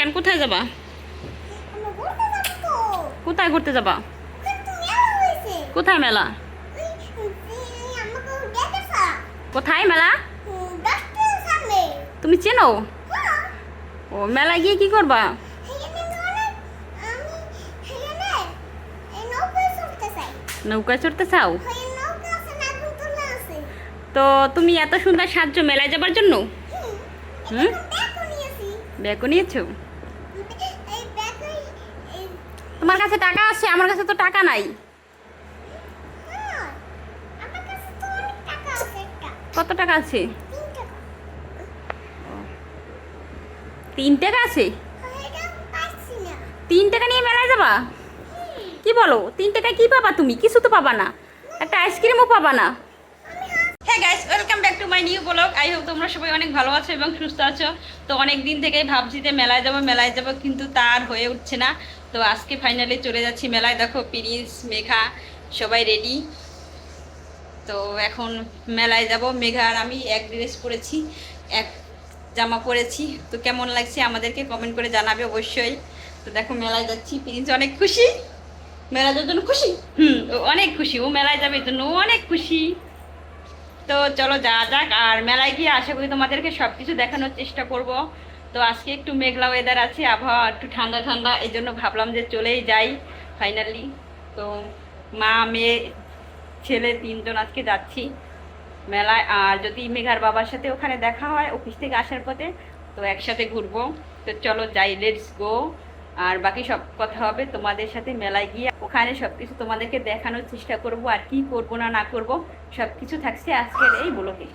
কেন কোথায় যাবা? কোথায় ঘুরতে যাবা? কোথায় মেলা? কোথায় মেলা? তুমি চেনো? হ্যাঁ। ও মেলায় গিয়ে কি করবা? নৌকায় চড়তে চাও? আছে তো তুমি এত সুন্দর সাহায্য মেলায় যাবার জন্য? হুম। ব্যাগও নিয়েছি ব্যাগও নিয়েছো এই ব্যাগে এই তোমার কাছে টাকা আছে, আমার কাছে তো টাকা নাই। কত টাকা আছে? তিন টাকা আছে? তিন টাকা নিয়ে মেলায় যাবা? কি বলো? তিন টাকা কি পাবা তুমি? কিছু তো পাবা না। একটা আইসক্রিমও পাবা না। হ্যাঁ guys my new blog I hope তোমরা সবাই অনেক ভালো আছো এবং সুস্থ আছো। তো অনেক দিন থেকেই ভাবছি যে মেলায় যাব মেলায় যাব, কিন্তু তার হয়ে উঠছে না। তো আজকে ফাইনালি চলে যাচ্ছি মেলায়। দেখো প্রিন্স মেঘা সবাই রেডি তো এখন মেলায় যাব। মেঘা আর আমি এক ড্রেস পরেছি, এক জামা পরেছি। তো কেমন লাগছে আমাদেরকে কমেন্ট করে জানাবে অবশ্যই। তো দেখো মেলায় যাচ্ছি। প্রিন্স অনেক খুশি। মেলা যাওয়ার জন্য খুশি? হুম, ও অনেক খুশি। ও মেলায় যাবে জন্য অনেক খুশি। তো চলো যা যাক। আর মেলায় গিয়ে আশা করি তোমাদেরকে সব কিছু দেখানোর চেষ্টা করব। তো আজকে একটু মেঘলা ওয়েদার আছে, আবহাওয়া একটু ঠান্ডা ঠান্ডা, এই জন্য ভাবলাম যে চলেই যাই ফাইনালি তো মা, মেয়ে, ছেলে তিনজন আজকে যাচ্ছি মেলায়। আর যদি মেঘার বাবার সাথে ওখানে দেখা হয় অফিস থেকে আসার পথে, তো একসাথে ঘুরবো। তো চলো যাই লেটস গো আর বাকি সব কথা হবে তোমাদের সাথে মেলায় গিয়ে। ওখানে সব কিছু তোমাদেরকে দেখানোর চেষ্টা করব, আর কি করব না না করব সব কিছু থাকছে আজকের এই ব্লগে।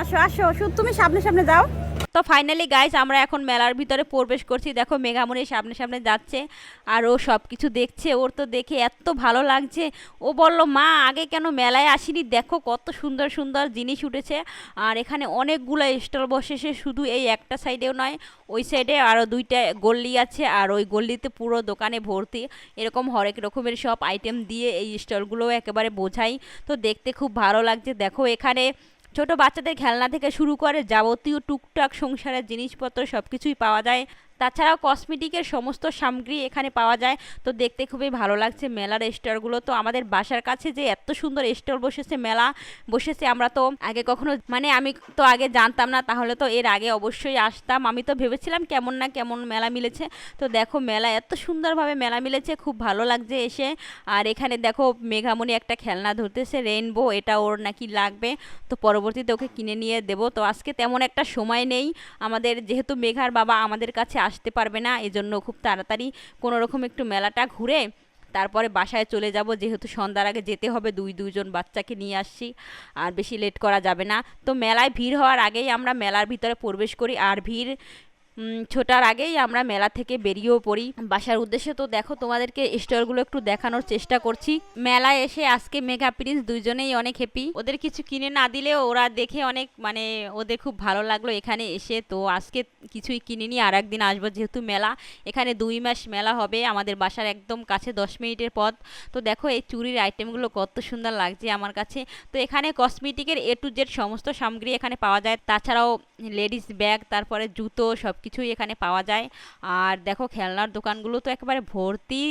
আসো আসো শুধু তুমি সামনে সামনে যাও। তো ফাইনালি গাইজ আমরা এখন মেলার ভিতরে প্রবেশ করছি। দেখো, মেঘামণি সামনে সামনে যাচ্ছে আর ও সব কিছু দেখছে। ওর তো দেখে এত ভালো লাগছে। ও বলল, মা, আগে কেন মেলায় আসিনি? দেখো কত সুন্দর সুন্দর জিনিস উঠেছে। আর এখানে অনেকগুলো স্টল বসেছে। শুধু এই একটা সাইডেও নয়, ওই সাইডে আরও দুইটা গল্লি আছে আর ওই গল্লিতে পুরো দোকানে ভর্তি। এরকম হরেক রকমের সব আইটেম দিয়ে এই স্টলগুলো একেবারে বোঝাই। তো দেখতে খুব ভালো লাগছে। দেখো, এখানে ছোট বাচ্চাদের খেলনা থেকে শুরু করে যাবতীয় টুকটাক সংসারের জিনিসপত্র সব কিছুই পাওয়া যায়। তাছাড়াও কসমেটিকের সমস্ত সামগ্রী এখানে পাওয়া যায়। তো দেখতে খুবই ভালো লাগছে মেলার স্টলগুলো তো আমাদের বাসার কাছে যে এত সুন্দর স্টল বসেছে, মেলা বসেছে আমরা তো আগে কখনো মানে আমি তো আগে জানতাম না, তাহলে তো এর আগে অবশ্যই আসতাম। আমি তো ভেবেছিলাম কেমন না কেমন মেলা মিলেছে। তো দেখো মেলা, এত সুন্দরভাবে মেলা মিলেছে, খুব ভালো লাগছে এসে। আর এখানে দেখো মেঘামণি একটা খেলনা ধরতেছে রেনবো এটা ওর নাকি লাগবে। তো পরবর্তীতে ওকে কিনে নিয়ে দেবো। তো আজকে তেমন একটা সময় নেই। আমাদের যেহেতু মেঘার বাবা আমাদের কাছে আসতে পারবে না। এজন্য খুব তাড়াতাড়ি কোনো রকম একটু মেলাটা ঘুরে তারপরে বাসায় চলে যাব। যেহেতু সন্ধ্যার আগে যেতে হবে, দুই, দুইজন বাচ্চাকে নিয়ে আসছি। আর বেশি লেট করা যাবে না। তো মেলায় ভিড় হওয়ার আগেই আমরা মেলার ভিতরে প্রবেশ করি। আর ভিড় ছোটার আগেই আমরা মেলা থেকে বেরিয়েও পড়ি। বাসার উদ্দেশ্যে তো দেখো, তোমাদেরকে স্টোরগুলো একটু দেখানোর চেষ্টা করছি। মেলায় এসে আজকে মেগা প্রিন্স দুইজনেই অনেক হ্যাপি ওদের কিছু কিনে না দিলেও ওরা দেখে অনেক মানে ওদের খুব ভালো লাগল এখানে এসে। তো আজকে কিছুই কিনিনি, আর একদিন আসব যেহেতু মেলা। এখানে দুই মাস মেলা হবে, আমাদের বাসার একদম কাছে দশ মিনিটের পথ। তো দেখো এই চুরির আইটেমগুলো কত সুন্দর লাগছে আমার কাছে। তো এখানে কসমেটিকের এ টু জেড সমস্ত সামগ্রী এখানে পাওয়া যায়। তাছাড়াও লেডিস ব্যাগ, তারপরে জুতো সব কিছুই এখানে পাওয়া যায়। আর দেখো খেলনার দোকানগুলো তো একেবারে ভর্তি।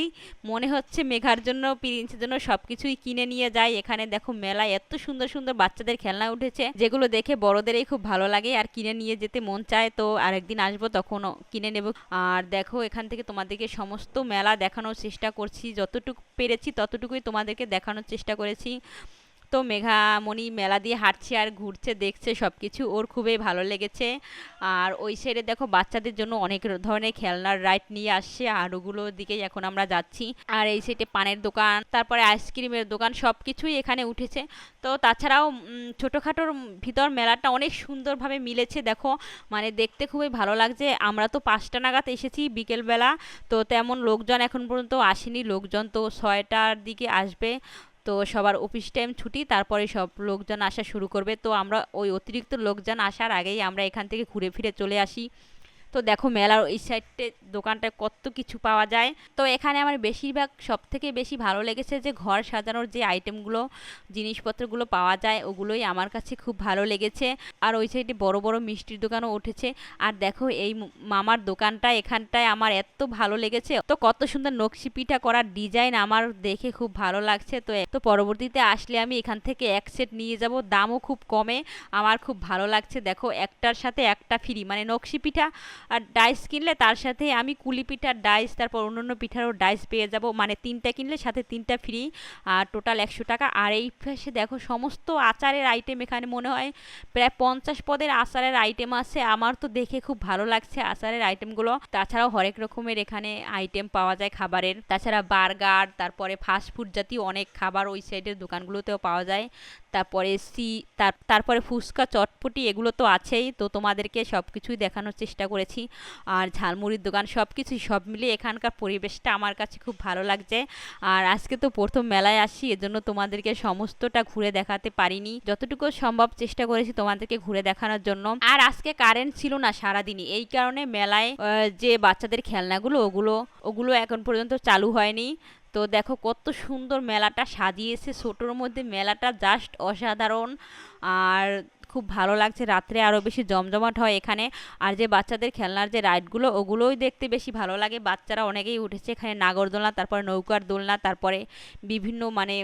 মনে হচ্ছে মেঘার জন্য, প্রিন্সের জন্য সব কিছুই কিনে নিয়ে যায়। এখানে দেখো মেলায় এত সুন্দর সুন্দর বাচ্চাদের খেলনা উঠেছে, যেগুলো দেখে বড়দেরই খুব ভালো লাগে। আর কিনে নিয়ে যেতে মন চায়, তো আরেকদিন আসব তখনও কিনে নেব। আর দেখো এখান থেকে তোমাদেরকে সমস্ত মেলা দেখানোর চেষ্টা করছি। যতটুকু পেরেছি ততটুকুই তোমাদেরকে দেখানোর চেষ্টা করেছি। তো মেঘামণি মেলা দিয়ে হাঁটছে আর ঘুরছে, দেখছে সব কিছু ওর খুবই ভালো লেগেছে। আর ওই সাইডে দেখো বাচ্চাদের জন্য অনেক ধরনের খেলনার রাইড নিয়ে আসছে আর ওগুলোর দিকেই এখন আমরা যাচ্ছি। আর এই সাইডে পানের দোকান, তারপরে আইসক্রিমের দোকান সব কিছুই এখানে উঠেছে। তো তাছাড়াও ছোটোখাটোর ভিতর মেলাটা অনেক সুন্দরভাবে মিলেছে, দেখো। মানে দেখতে খুবই ভালো লাগছে। আমরা তো পাঁচটা নাগাদ এসেছি বিকেলবেলা। তো তেমন লোকজন এখন পর্যন্ত আসেনি। লোকজন তো ছয়টার দিকে আসবে। তো সবার অফিস টাইম ছুটি, তারপরে সব লোকজন আসা শুরু করবে। তো আমরা ওই অতিরিক্ত লোকজন আসার আগেই আমরা এখান থেকে ঘুরে ফিরে চলে আসি। তো দেখো মেলার ওই সাইডে দোকানটায় কত কিছু পাওয়া যায়। তো এখানে আমার বেশিরভাগ সব থেকে বেশি ভালো লেগেছে যে ঘর সাজানোর যে আইটেমগুলো জিনিসপত্রগুলো পাওয়া যায়, ওগুলোই আমার কাছে খুব ভালো লেগেছে। আর ওই সাইডে বড় বড় মিষ্টির দোকানও উঠেছে। আর দেখো এই মামার দোকানটা এখানটায় আমার এত ভালো লেগেছে। তো কত সুন্দর নকশি পিঠা করার ডিজাইন আমার দেখে খুব ভালো লাগছে। তো তো পরবর্তীতে আসলে আমি এখান থেকে এক সেট নিয়ে যাব। দামও খুব কমে, আমার খুব ভালো লাগছে। দেখো একটার সাথে একটা ফ্রি মানে নকশি পিঠা আর ডাইস কিনলে তার সাথে আমি কুলি পিঠার ডাইস তারপর অন্য অন্য পিঠারও ডাইস পেয়ে যাব। মানে তিনটা কিনলে সাথে তিনটা ফ্রি আর টোটাল একশো টাকা। আর এই পাশে দেখো সমস্ত আচারের আইটেম এখানে মনে হয় প্রায় পঞ্চাশ পদের আচারের আইটেম আছে। আমার তো দেখে খুব ভালো লাগছে আচারের আইটেমগুলো তাছাড়াও হরেক রকমের এখানে আইটেম পাওয়া যায় খাবারের। তাছাড়া বার্গার, তারপরে ফাস্টফুড জাতীয় অনেক খাবার ওই সাইডের দোকানগুলোতেও পাওয়া যায়। তারপরে সি তার, তারপরে ফুচকা, চটপটি এগুলো তো আছেই। তো তোমাদেরকে সব কিছুই দেখানোর চেষ্টা করেছি। আর ঝালমুড়ির দোকান সব কিছুই সব মিলিয়ে এখানকার পরিবেশটা আমার কাছে খুব ভালো লাগছে। আর আজকে তো প্রথম মেলায় আসি, এজন্য তোমাদেরকে সমস্তটা ঘুরে দেখাতে পারিনি। যতটুকু সম্ভব চেষ্টা করেছি তোমাদেরকে ঘুরে দেখানোর জন্য। আর আজকে কারেন্ট ছিল না সারাদিনই, এই কারণে মেলায় যে বাচ্চাদের খেলনাগুলো, ওগুলো ওগুলো এখন পর্যন্ত চালু হয়নি। তো দেখো কত সুন্দর মেলাটা সাজিয়েছে, ছোটোর মধ্যে মেলাটা জাস্ট অসাধারণ। আর খুব ভালো লাগছে। রাত্রে আরও বেশি জমজমাট হয় এখানে। আর যে বাচ্চাদের খেলনার যে রাইডগুলো, ওগুলোই দেখতে বেশি ভালো লাগে। বাচ্চারা অনেকেই উঠেছে এখানে নাগরদোলনা, তারপরে নৌকার দোলনা, তারপরে বিভিন্ন মানে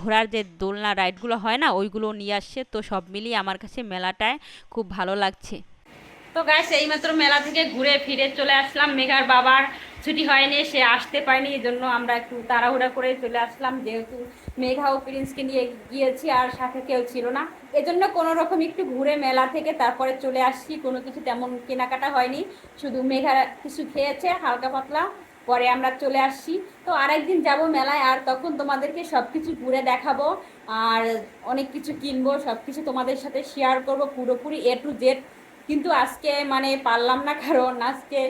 ঘোড়ার যে দোলনা রাইডগুলো হয় না, ওইগুলো নিয়ে আসছে। তো সব মিলিয়ে আমার কাছে মেলাটায় খুব ভালো লাগছে। তো গাছ এইমাত্র মেলা থেকে ঘুরে ফিরে চলে আসলাম মেঘার বাবার ছুটি হয়নি, সে আসতে পারেনি এই জন্য আমরা একটু তাড়াহুড়া করে চলে আসলাম। যেহেতু মেঘা ও প্রিন্সকে নিয়ে গিয়েছি, আর সাথে কেউ ছিল না। এজন্য কোনো রকম একটু ঘুরে মেলা থেকে তারপরে চলে আসছি। কোনো কিছু তেমন কেনাকাটা হয়নি, শুধু মেঘা কিছু খেয়েছে, হালকা পাতলা। পরে আমরা চলে আসছি। তো আরেকদিন যাব মেলায়, আর তখন তোমাদেরকে সব কিছু ঘুরে দেখাবো, আর অনেক কিছু কিনবো সব কিছু তোমাদের সাথে শেয়ার করব পুরোপুরি এ টু জেড কিন্তু আজকে মানে পারলাম না, কারণ আজকে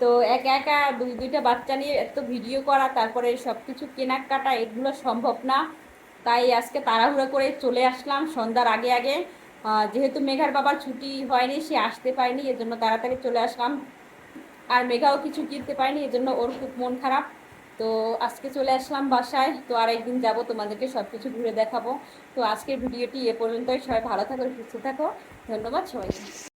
তো একা একা দুই, দুইটা বাচ্চা নিয়ে এত ভিডিও করা, তারপরে সব কিছু কেনাকাটা, এগুলো সম্ভব না। তাই আজকে তাড়াহুড়ো করে চলে আসলাম সন্ধ্যার আগে আগে। যেহেতু মেঘার বাবার ছুটি হয়নি, সে আসতে পারেনি, এজন্য তাড়াতাড়ি চলে আসলাম। আর মেঘাও কিছু কিনতে পারেনি, এজন্য ওর খুব মন খারাপ। তো আজকে চলে আসলাম বাসায়, তো আরেকদিন যাব, তোমাদেরকে সব কিছু ঘুরে দেখাবো। তো আজকের ভিডিওটি এ পর্যন্তই, সবাই ভালো থাকো, সুস্থ থাকো। ধন্যবাদ সবাইকে।